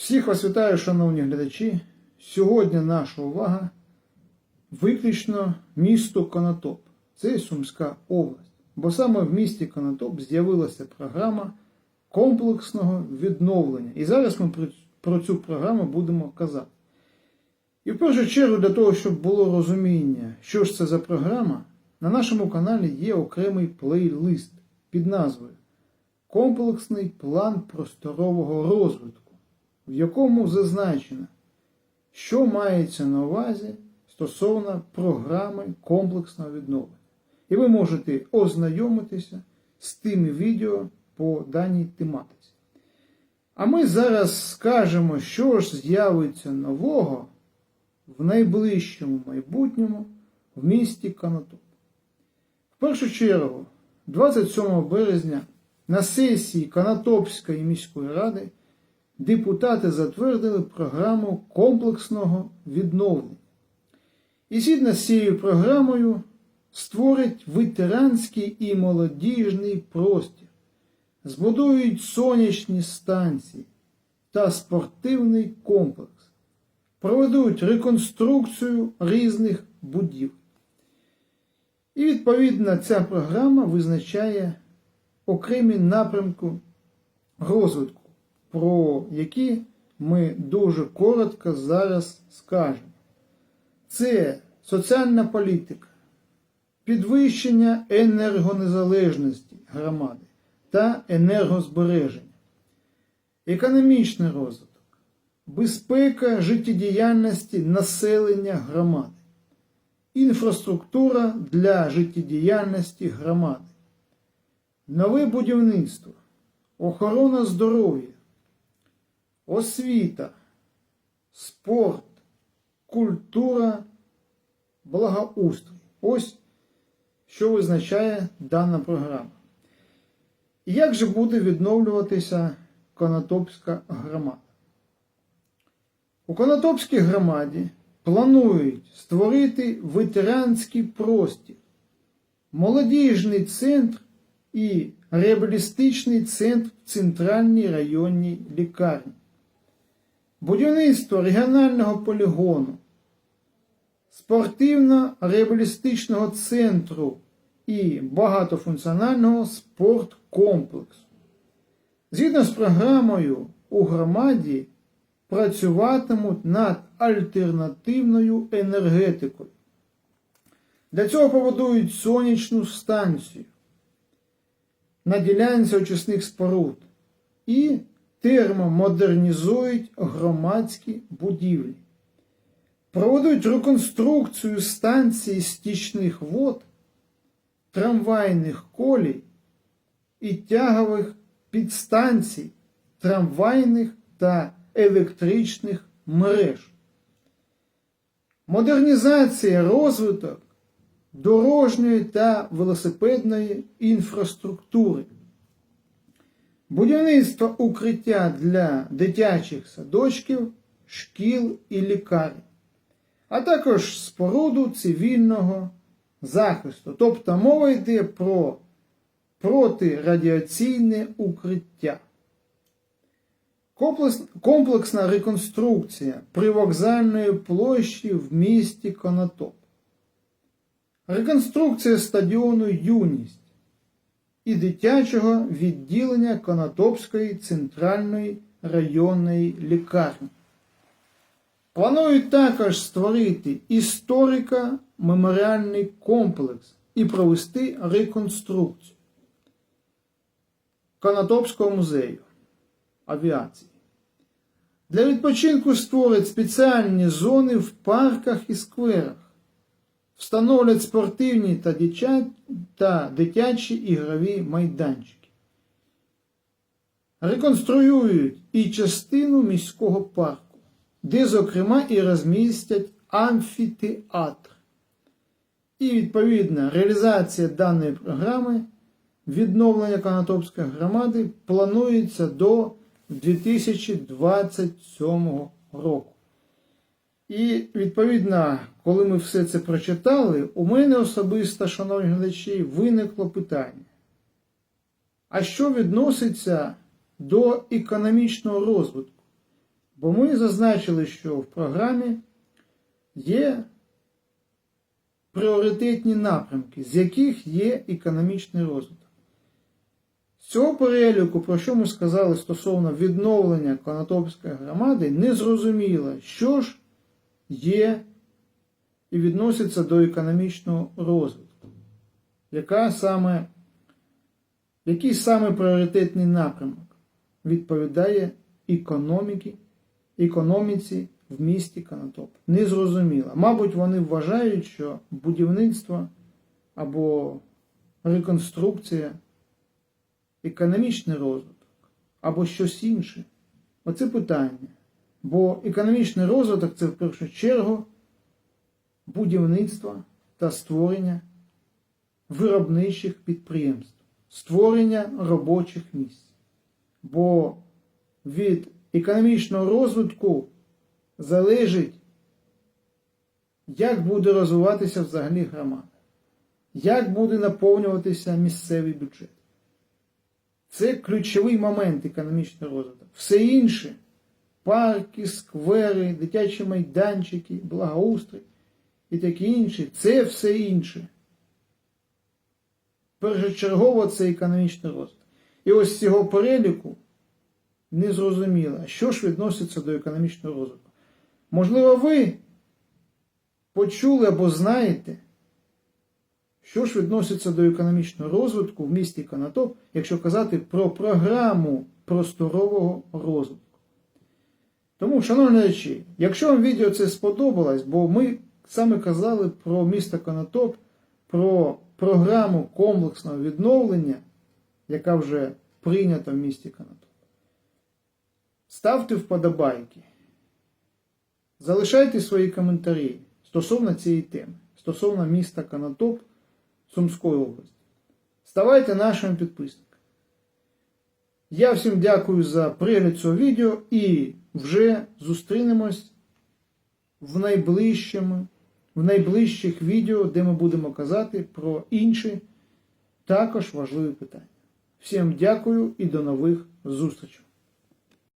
Всіх вас вітаю, шановні глядачі. Сьогодні наша увага виключно місто Конотоп. Це Сумська область. Бо саме в місті Конотоп з'явилася програма комплексного відновлення. І зараз ми про- цю програму будемо казати. І в першу чергу, для того, щоб було розуміння, що ж це за програма, на нашому каналі є окремий плейлист під назвою Комплексний план просторового розвитку, в якому зазначено, що мається на увазі стосовно програми комплексного відновлення. І ви можете ознайомитися з тими відео по даній тематиці. А ми зараз скажемо, що ж з'явиться нового в найближчому майбутньому в місті Конотоп. В першу чергу, 27 березня на сесії Конотопської міської ради депутати затвердили програму комплексного відновлення. І згідно з цією програмою створять ветеранський і молодіжний простір, збудують сонячні станції та спортивний комплекс, проведуть реконструкцію різних будівель. І відповідно ця програма визначає окремі напрямки розвитку, про які ми дуже коротко зараз скажемо. Це соціальна політика, підвищення енергонезалежності громади та енергозбереження, економічний розвиток, безпека життєдіяльності населення громади, інфраструктура для життєдіяльності громади, нове будівництво, охорона здоров'я, освіта, спорт, культура, благоустрій. Ось що визначає дана програма. І як же буде відновлюватися Конотопська громада? У Конотопській громаді планують створити ветеранський простір, молодіжний центр і реабілістичний центр в центральній районній лікарні, будівництво регіонального полігону, спортивно-реабілістичного центру і багатофункціонального спорткомплексу. Згідно з програмою у громаді працюватимуть над альтернативною енергетикою. Для цього побудують сонячну станцію на ділянці очисних споруд і термомодернізують громадські будівлі. Проведуть реконструкцію станції стічних вод, трамвайних колій і тягових підстанцій трамвайних та електричних мереж. Модернізація розвиток дорожньої та велосипедної інфраструктури, будівництво укриття для дитячих садочків, шкіл і лікарень, а також споруду цивільного захисту. Тобто мова йде про протирадіаційне укриття. Комплексна реконструкція привокзальної площі в місті Конотоп. Реконструкція стадіону Юність і дитячого відділення Конотопської центральної районної лікарні. Планують також створити історико-меморіальний комплекс і провести реконструкцію Конотопського музею авіації. Для відпочинку створять спеціальні зони в парках і скверах, встановлять спортивні та, дитя... та дитячі ігрові майданчики. Реконструюють і частину міського парку, де, зокрема, і розмістять амфітеатр. І відповідна реалізація даної програми відновлення Конотопської громади планується до 2027 року. І відповідно, коли ми все це прочитали, у мене особисто, шановні глядачі, виникло питання. А що відноситься до економічного розвитку? Бо ми зазначили, що в програмі є пріоритетні напрямки, з яких є економічний розвиток. З цього переліку, про що ми сказали стосовно відновлення Конотопської громади, не зрозуміло, що ж є і відноситься до економічного розвитку. Яка саме, який саме пріоритетний напрямок відповідає економіки, економіці в місті Конотоп? Незрозуміло. Мабуть, вони вважають, що будівництво або реконструкція, економічний розвиток або щось інше. Оце питання. Бо економічний розвиток це в першу чергу будівництво та створення виробничих підприємств, створення робочих місць. Бо від економічного розвитку залежить, як буде розвиватися взагалі громада, як буде наповнюватися місцевий бюджет. Це ключовий момент економічного розвитку. Все інше парки, сквери, дитячі майданчики, благоустрій і таке інше це все інше. Першочергово це економічний розвиток. І ось з цього переліку не зрозуміло, що ж відноситься до економічного розвитку. Можливо, ви почули або знаєте, що ж відноситься до економічного розвитку в місті Конотоп, якщо казати про програму просторового розвитку. Тому, шановні речі, якщо вам відео це сподобалось, бо ми саме казали про місто Конотоп, про програму комплексного відновлення, яка вже прийнята в місті Конотоп. Ставте вподобайки. Залишайте свої коментарі стосовно цієї теми, стосовно міста Конотоп Сумської області. Ставайте нашими підписниками. Я всім дякую за перегляд цього відео і вже зустрінемось в найближчому, в найближчих відео, де ми будемо казати про інші також важливі питання. Всім дякую і до нових зустрічей!